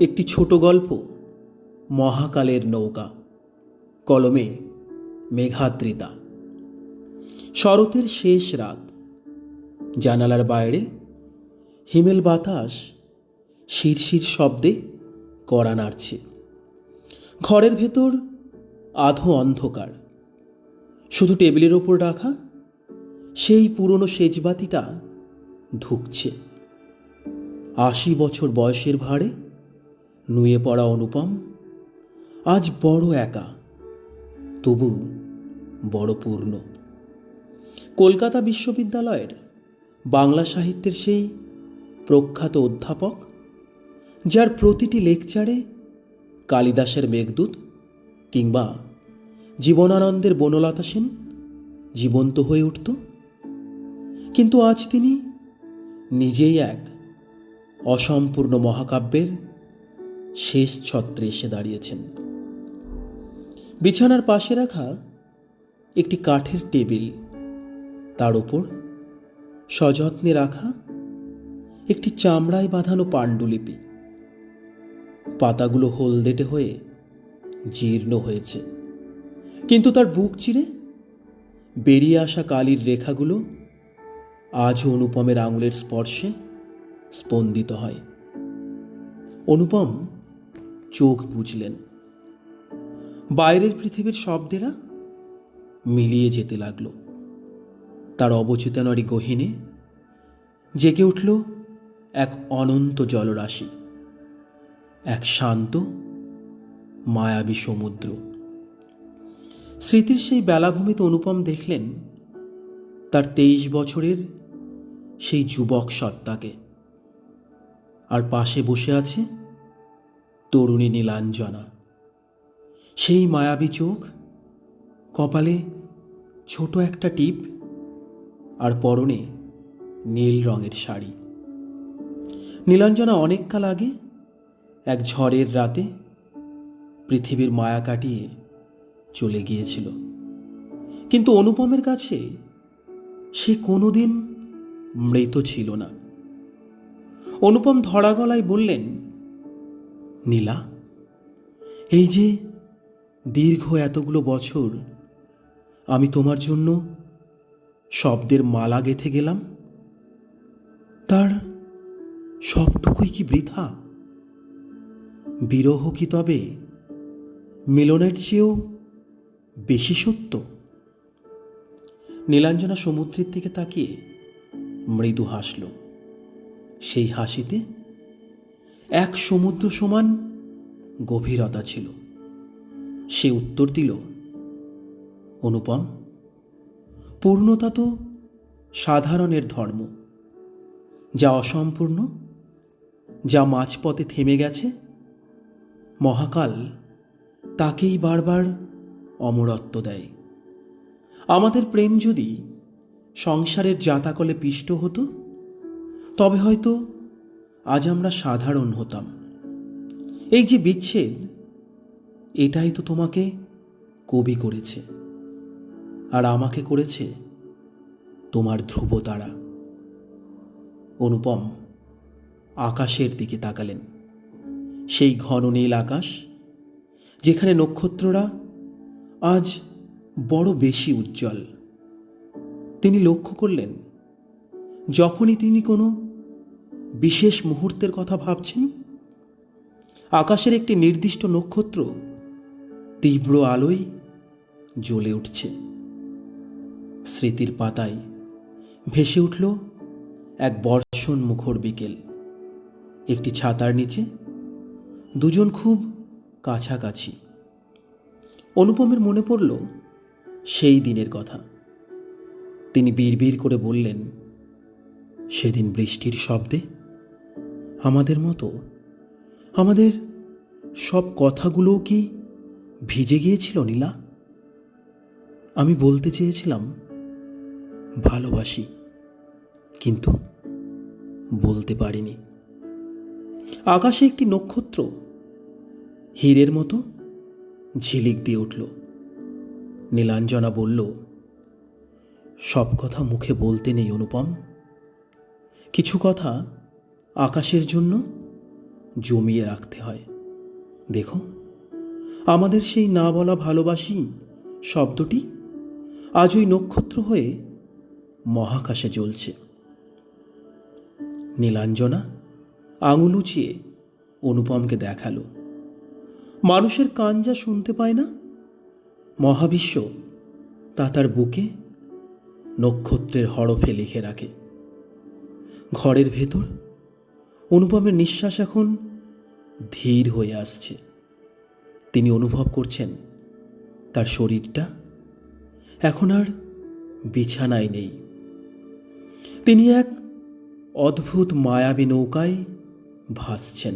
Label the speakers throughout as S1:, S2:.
S1: একটি ছোট গল্প, মহাকালের নৌকা, কলমে মেঘাদ্রিতা। শরতের শেষ রাত, জানালার বাইরে হিমেল বাতাস, শিরশির শব্দে কড়া নাড়ছে। ঘরের ভেতর আধো অন্ধকার। শুধু টেবিলের ওপর রাখা, সেই পুরনো সেজবাতিটা ধুকছে। আশি বছর বয়সের ভারে নুয়ে পড়া অনুপম, আজ বড় একা, তবু বড় পূর্ণ। কলকাতা বিশ্ববিদ্যালয়ের বাংলা সাহিত্যের সেই প্রখ্যাত অধ্যাপক, যার প্রতিটি লেকচারে কালিদাসের মেঘদূত কিংবা জীবনানন্দের বনলতা সেন জীবন্ত হয়ে উঠত, কিন্তু আজ তিনি নিজেই এক অসম্পূর্ণ মহাকাব্যের শেষ ছত্রে এসে দাঁড়িয়েছেন। বিছানার পাশে রাখা একটি কাঠের টেবিল, তার ওপর সযত্নে রাখা একটি চামড়ায় বাঁধানো পাণ্ডুলিপি। পাতাগুলো হলদেটে হয়ে জীর্ণ হয়েছে। কিন্তু তার বুক চিরে বেরিয়ে আসা কালির রেখাগুলো আজও অনুপমের আঙুলের স্পর্শে স্পন্দিত হয়। অনুপম চোখ বুঝলেন। বাইরের পৃথিবীর শব্দেরা মিলিয়ে যেতে লাগল। তার অবচেতনারী গহীনে জেগে উঠল এক অনন্ত জলরাশি, এক শান্ত, মায়াবী সমুদ্র। স্মৃতির সেই বেলাভূমিতে অনুপম দেখলেন তার তেইশ বছরের সেই যুবক সত্তাকে। আর পাশে বসে আছে তরুণী নীলাঞ্জনা। সেই মায়াবী চোখ, কপালে ছোট একটা টিপ আর পরনে নীল রঙের শাড়ি। নীলাঞ্জনা অনেককাল আগে এক ঝড়ের রাতে পৃথিবীর মায়া কাটিয়ে চলে গিয়েছিল। কিন্তু অনুপমের কাছে সে কোনোদিন মৃত ছিল না। অনুপম ধরা গলায় বললেন নীলা। এই যে দীর্ঘ এতগুলো বছর আমি তোমার জন্য শব্দের মালা গেথে গেলাম, তার সবটুকুই কি বৃথা? বিরহ কি তবে মিলনের চেয়েও বেশি সত্য? নীলাঞ্জনা সমুদ্রের দিকে তাকিয়ে মৃদু হাসল। সেই হাসিতে এক সমুদ্র সমান গভীরতা ছিল। সে উত্তর দিল, অনুপম, পূর্ণতা তো সাধারণের ধর্ম। যা অসম্পূর্ণ, যা মাঝপথে থেমে গেছে, মহাকাল তাকেই বারবার অমরত্ব দেয়। আমাদের প্রেম যদি সংসারের জাতাকলে পিষ্ট হতো, তবে হয়তো আজ আমরা সাধারণ হতাম। এই যে বিচ্ছেদ, এটাই তো তোমাকে কবি করেছে। আর আমাকে করেছে তোমার ধ্রুবতারা। অনুপম, আকাশের দিকে তাকালেন। সেই ঘন নীল আকাশ, যেখানে নক্ষত্ররা আজ বড় বেশি উজ্জ্বল। তিনি লক্ষ্য করলেন, যখনই তিনি কোনো বিশেষ মুহূর্তের কথা ভাবছেন? আকাশের একটি নির্দিষ্ট নক্ষত্র তীব্র আলোয় জ্বলে উঠছে। স্মৃতির পাতায় ভেসে উঠল এক বর্ষণ মুখর বিকেল। একটি ছাতার নিচে দুজন খুব কাছাকাছি। অনুপমের মনে পড়ল সেই দিনের কথা। তিনি বিড়বিড় করে বললেন, সেদিন বৃষ্টির শব্দে আমাদের মতো? আমাদের সব কথাগুলোও কি ভিজে গিয়েছিল, নীলা? আমি বলতে চেয়েছিলাম, ভালোবাসি, কিন্তু বলতে পারিনি। আকাশে একটি নক্ষত্র হীরের মতো ঝিলিক দিয়ে উঠল। নীলাঞ্জনা বলল, সব কথা মুখে বলতে নেই, অনুপম। কিছু কথা আকাশের জন্য জমিয়ে রাখতে হয়। দেখো আমাদের সেই না বলা ভালোবাসি শব্দটি আজ ওই নক্ষত্র হয়ে মহাকাশে জ্বলছে। নীলাঞ্জনা আঙুল উঁচিয়ে অনুপমকে দেখাল। মানুষের কান যা শুনতে পায় না, মহাবিশ্ব তা তার বুকে নক্ষত্রের হরফে লিখে রাখে। ঘরের ভেতর অনুপমের নিঃশ্বাস এখন ধীর হয়ে আসছে। তিনি অনুভব করছেন, তার শরীরটা এখন আর বিছানায় নেই। তিনি এক অদ্ভুত মায়াবী নৌকায় ভাসছেন।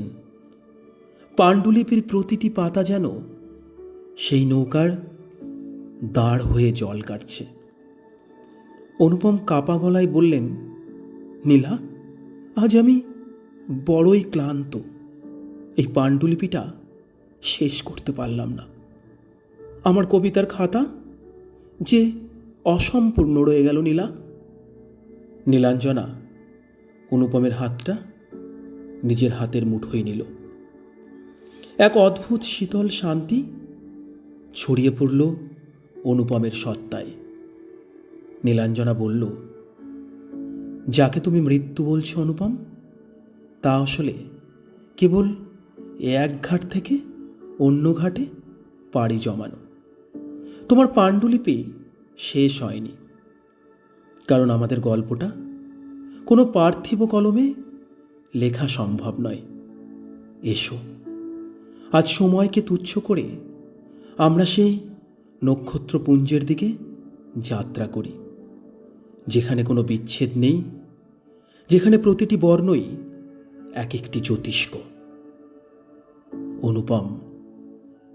S1: পাণ্ডুলিপির প্রতিটি পাতা যেন সেই নৌকার দাঁড় হয়ে জল কাটছে। অনুপম কাপা গলায় বললেন, নীলা, আজ আমি বড়ই ক্লান্ত। এই পাণ্ডুলিপিটা শেষ করতে পারলাম না। আমার কবিতার খাতা যে অসম্পূর্ণ রয়ে গেল নীলা। নীলাঞ্জনা অনুপমের হাতটা নিজের হাতের মুঠোয় নিল। এক অদ্ভুত শীতল শান্তি ছড়িয়ে পড়ল অনুপমের সত্তায়। নীলাঞ্জনা বলল, যাকে তুমি মৃত্যু বলছো অনুপম তা আসলে? কেবল এক ঘাট থেকে অন্য ঘাটে পাড়ি জমানো। তোমার পাণ্ডুলিপি শেষ হয়নি। কারণ আমাদের গল্পটা কোনো পার্থিব কলমে লেখা সম্ভব নয়। এসো, আজ সময়কে তুচ্ছ করে আমরা সেই নক্ষত্রপুঞ্জের দিকে যাত্রা করি, যেখানে কোনো বিচ্ছেদ নেই, যেখানে প্রতিটি বর্ণই এক একটি জ্যোতিষ্ক। অনুপম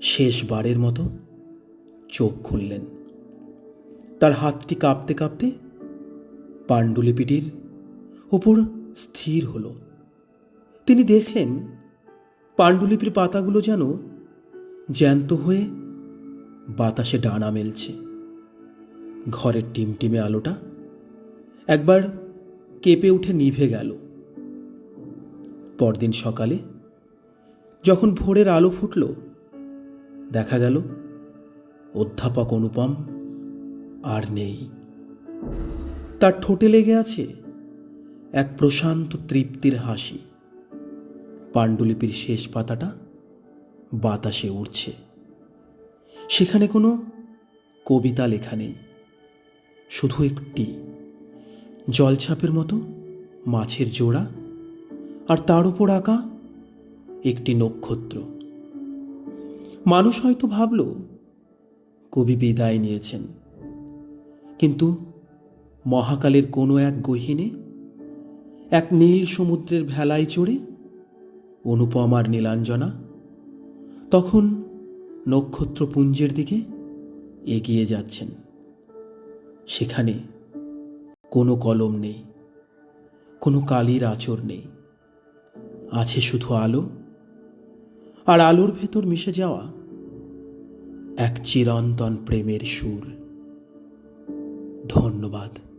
S1: শেষবারের মতো চোখ খুললেন। তার হাতটি কাঁপতে কাঁপতে পাণ্ডুলিপিটির ওপর স্থির হলো। তিনি দেখলেন পাণ্ডুলিপির পাতাগুলো যেন জ্যান্ত হয়ে বাতাসে ডানা মেলছে। ঘরের টিমটিমে আলোটা একবার কেঁপে উঠে নিভে গেল। পরদিন সকালে যখন ভোরের আলো ফুটল, দেখা গেল অধ্যাপক অনুপম আর নেই। তার ঠোঁটে লেগে আছে এক প্রশান্ত তৃপ্তির হাসি। পাণ্ডুলিপির শেষ পাতাটা বাতাসে উড়ছে। সেখানে কোনো কবিতা লেখা নেই। শুধু একটি জলছাপের মতো মাছের জোড়া আর তার উপর আঁকা একটি নক্ষত্র। মানুষ হয়তো ভাবল, কবি বিদায় নিয়েছেন। কিন্তু মহাকালের কোনো এক গহীনে এক নীল সমুদ্রের ভেলায় চড়ে অনুপম আর নীলাঞ্জনা তখন নক্ষত্রপুঞ্জের দিকে এগিয়ে যাচ্ছেন। সেখানে কোনো কলম নেই, কোনো কালির আচর নেই। আছে শুধু আলো আর আলোর ভেতর মিশে যাওয়া এক চিরন্তন প্রেমের সুর। ধন্যবাদ।